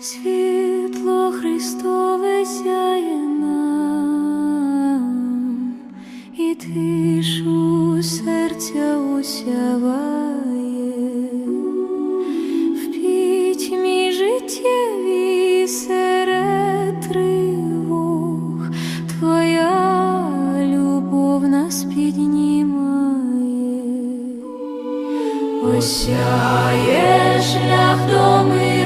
світло Христове сяє нам, і тишу серця осяває, в пітьмі життєві серед тривог, Твоя любов нас піднімає. Осяє шлях до миру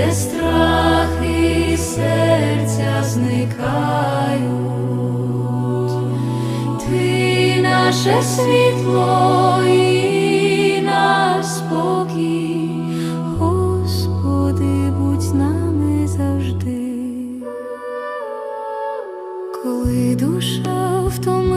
де страхи серця зникають, ти наше світло і наш спокій, Господи, будь з нами завжди. Коли душа втомилась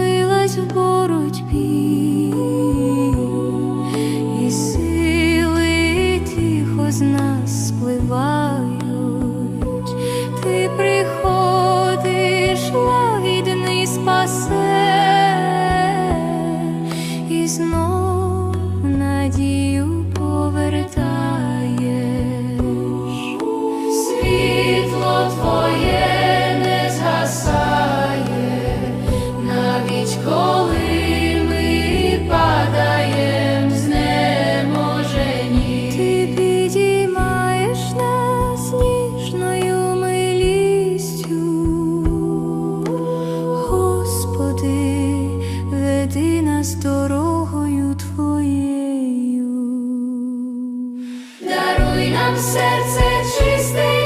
нам серце чисте.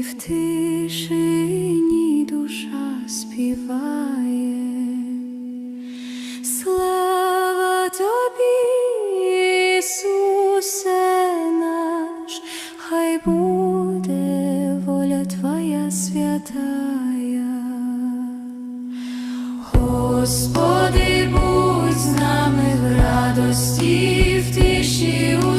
в тишині душа співає, слава тобі, Ісусе наш, хай буде воля Твоя святая, Господи, будь з нами в радості в тиші.